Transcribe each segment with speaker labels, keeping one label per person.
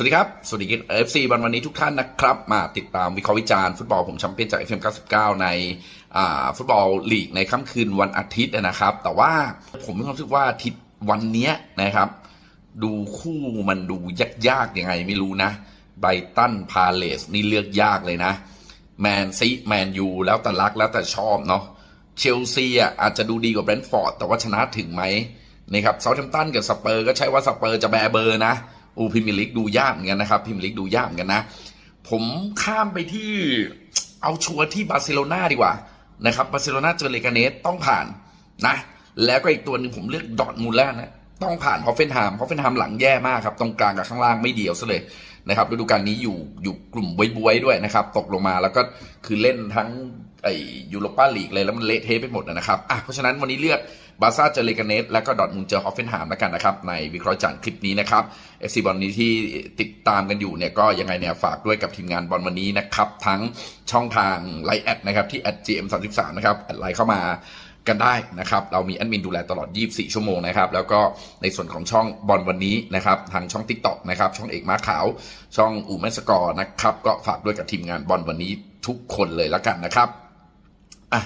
Speaker 1: สวัสดีครับ สวัสดีเอฟซีวันวันนี้ทุกท่านนะครับ มาติดตามวิเคราะห์วิจารณ์ฟุตบอลผมแชมเปี้ยนจาก FM 99 ในฟุตบอลลีกในค่ำคืนวันอาทิตย์นะครับ แต่ว่าผมมีความรู้สึกว่าอาทิตย์วันนี้นะครับ ดูคู่มันดูยากๆยังไงไม่รู้นะไบตันพาเลสนี่เลือกยากเลยนะ แมนซีแมนยูแล้วแต่รักแล้วแต่ชอบเนาะเชลซีอะอาจจะดูดีกว่าแบรนท์ฟอร์ดแต่ว่าชนะถึงไหมนะครับเซาท์แฮมป์ตันกับสเปอร์ก็ใช่ว่าสเปอร์จะแบเบอร์นะ อูพิมลิกดูยากเหมือนกันนะครับพิมลิกดูยากเหมือนกันนะ ผมข้ามไปที่เอาชัวร์ที่บาร์เซโลนาดีกว่านะครับบาร์เซโลนาเจอเลกาเนสต้องผ่านนะ แล้วก็อีกตัวหนึ่งผมเลือกดอทมูลแล้วนะ ต้องผ่านฮอฟเฟนไฮม์ฮอฟเฟนไฮม์หลังแย่มากครับ ตรงกลางกับข้างล่างไม่เดียวซะเลย นะครับฤดูกาลนี้อยู่อยู่กลุ่มบวยๆด้วยนะครับ ตกลงมาแล้วก็คือเล่นทั้งไอยูโรปาลีกเลยแล้วมันเละเทะไปหมดนะครับอะเพราะฉะนั้นวันนี้เลือกบาซ่าเจอเลกาเนสแล้วก็ดอทมูลเจอฮอฟเฟนไฮม์แล้วกันนะครับ ในวิเคราะห์จากคลิปนี้นะครับเอฟซีบอลนี้ที่ติดตามกันอยู่เนี่ยก็ยังไงเนี่ยฝากด้วยกับทีมงานบอลวันนี้นะครับ ทั้งช่องทางไลน์แอดนะครับที่ @gm33 นะครับแอดไลน์เข้ามา กันได้นะครับเรามีแอดมินดูแลตลอด 24 ชั่วโมงนะครับแล้วก็ในส่วนของช่องบอลวันนี้นะครับทางช่อง TikTok นะครับช่องเอกมาขาว ช่องอู่แมสกอร์นะครับก็ฝากด้วยกับทีมงานบอลวันนี้ทุกคนเลยแล้วกันนะครับอะ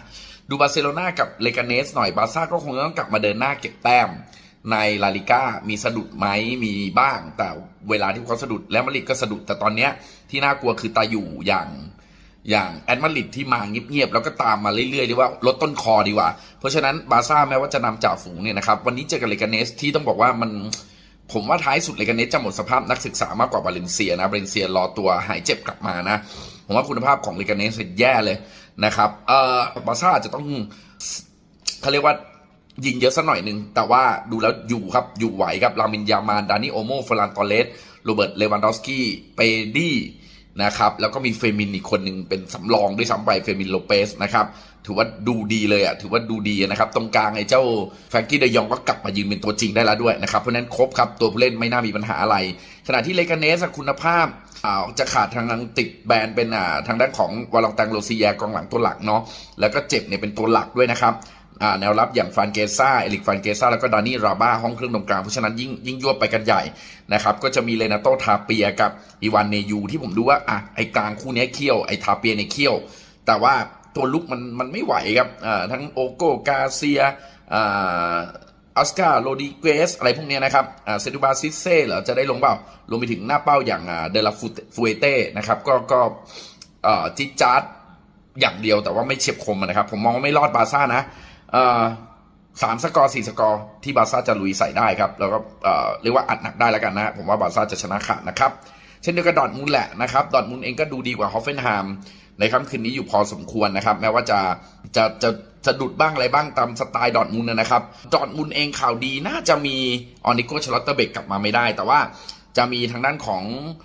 Speaker 1: ดูบาร์เซโลนากับเลกาเนสหน่อยบาซ่าก็คงต้องกลับมาเดินหน้าเก็บแต้มในลาลิก้ามีสะดุดไหมมีบ้าง แต่เวลาที่เขาสะดุดแล้วมาริดก็สะดุดแต่ตอนเนี้ยที่น่ากลัวคือตาอยู่อย่าง อย่างแอดมาริดที่มาเงียบๆแล้วก็ตามมาเรื่อยๆดีว่าลดต้นคอดีกว่า เพราะฉะนั้นบาร์ซ่าแม้ว่าจะนำจ่าฝูงเนี่ยนะครับวันนี้เจอกับเลกาเนสที่ต้องบอกว่ามันผมว่าท้ายสุดเลกาเนสจะหมดสภาพนักศึกษามากกว่าบาเลนเซียนะบาเลนเซียรอตัวหายเจ็บกลับมานะผมว่าคุณภาพของเลกาเนสแย่เลยนะครับเอ่อบาร์ซ่าจะต้องเขาเรียกว่ายิงเยอะสักหน่อยหนึ่งแต่ว่าดูแล้วอยู่ครับอยู่ไหวครับลามินยามาน ดานิโอโมฟรานตอเลสโรเบิร์ตเลวันดอสกี้เปดี้ นะครับ แล้วก็มีเฟมินอีกคนหนึ่งเป็นสำรองด้วยซ้ำไปเฟมินโลเปสนะครับถือว่าดูดีเลยอะถือว่าดูดีนะครับ ตรงกลางไอ้เจ้าแฟรงกี้เดยองก็กลับมายืนเป็นตัวจริงได้แล้วด้วยนะครับ เพราะนั้นครบครับ ตัวผู้เล่นไม่น่ามีปัญหาอะไร ขณะที่เลกาเนสคุณภาพอ่าจะขาดทางติดแบนเป็นอ่าทางด้านของวาลองตังโรซียากองหลังตัวหลักเนาะแล้วก็เจ็บเนี่ยเป็นตัวหลักด้วยนะครับ แนวรับอย่างฟานเกซ่าเอลิกฟานเกซ่าแล้วก็ดานี่ราบ้าห้องเครื่องตรงกลาง เพราะฉะนั้นยิ่งยิ่งยวบไปกันใหญ่นะครับก็จะมีเลนาโตทาเปียกับอีวานเนยูที่ผมดูว่าอะไอ้กลางคู่นี้เคี่ยวไอ้ทาเปียในเคี่ยว แต่ว่าตัวลุกมันมันไม่ไหวครับทั้งโอโกกาเซียอ่าอสกาโรดิเกสอะไรพวกเนี้ยนะครับเซดูบาซิเซ่เหรอจะได้ลงเปล่ารวมไปถึงหน้าเป้าอย่างเดลาฟูเอเต้นะครับก็ก็จิจาร์ดอย่างเดียวแต่ว่าไม่เฉียบคมนะครับ ผมมองว่าไม่รอดบาซ่านะ สามสกอร์สี่สกอร์ที่บาซ่าจะลุยใส่ได้ครับ แล้วก็เรียกว่าอัดหนักได้แล้วกันนะ ผมว่าบาซ่าจะชนะขาดนะครับ เช่นเดียวกับดอทมุนด์แหละนะครับดอทมุนด์เองก็ดูดีกว่าฮอฟเฟนไฮม์ในค่ำคืนนี้อยู่พอสมควรนะครับ แม้ว่าจะจะจะจะดุดบ้างอะไรบ้างตามสไตล์ดอทมุนด์นะครับ ดอทมุนด์เองข่าวดีน่าจะมีออนิโกชลอตเตอร์เบกกลับมาไม่ได้ แต่ว่า จะมีทางด้านของ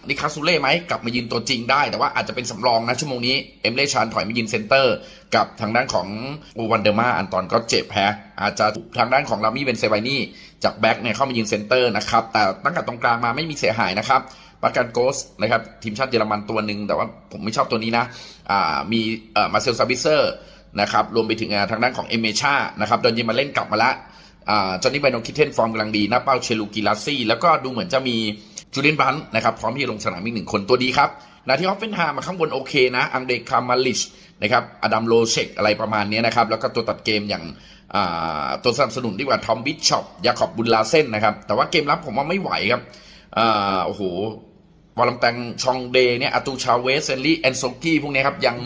Speaker 1: นิคาซูเล่ไหมกลับมายืนตัวจริงได้ แต่ว่าอาจจะเป็นสำรองนะชั่วโมงนี้ เอมเล่ชานถอยมายืนเซนเตอร์ กับทางด้านของโอวันเดอร์มาอันตอนก็เจ็บแพ้อาจจะทางด้านของลามี่เบนเซไวนี่จากแบ็กเนี่ยเข้ามายืนเซนเตอร์นะครับแต่ตั้งแต่ตรงกลางมาไม่มีเสียหายนะครับปากันโกสนะครับทีมชาติเยอรมันตัวหนึ่งแต่ว่าผมไม่ชอบตัวนี้นะอ่ามีเอ่อมาเซลซาบิเซอร์นะครับรวมไปถึงทางด้านของเอเมชานะครับโดนยิมาเล่นกลับมาละจอห์นนี่ไบโนคิเทนฟอร์มกำลังดีหน้าเป้าเชลูกิลาซี่แล้วก็ดูเหมือนจะมี จูเลียนบันนะครับพร้อมที่จะลงสนามอีกหนึ่งคนตัวดีครับนาที่ออฟเฟนฮามาข้างบนโอเคนะ อังเดคามาลิชนะครับอดัมโลเชกอะไรประมาณนี้นะครับ แล้วก็ตัวตัดเกมอย่างตัวสนับสนุนดีกว่าทอมบิชชอปยาขอบบุลลาเซนนะครับ แต่ว่าเกมรับผมว่าไม่ไหวครับอโอ้โหวอลลัมแตงชองเดเนี่ยอาตูชาเวสเซนลี่แอนโซกี้พวกนี้ครับยัง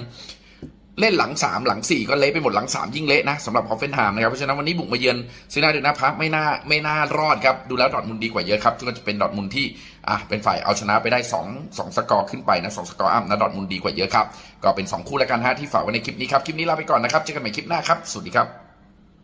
Speaker 1: เล่นหลังสามหลังสี่ก็เละไปหมดหลังสามยิ่งเละนะสำหรับฮอฟเฟนไฮม์นะครับ เพราะฉะนั้นวันนี้บุกมาเยือนซีนาเดนาพักไม่น่าไม่น่ารอดครับ ดูแล้วดอร์ทมุนดีกว่าเยอะครับก็จะเป็นดอร์ทมุนที่อะเป็นฝ่ายเอาชนะไปได้2องสองสกอร์ขึ้นไปนะสองสกอร์อัพนะดอร์ทมุนด์ดีกว่าเยอะครับก็เป็น 2 คู่แล้วกันฮะที่ฝากไว้ในคลิปนี้ครับคลิปนี้ลาไปก่อนนะครับเจอกันใหม่คลิปหน้าครับสวัสดีครับ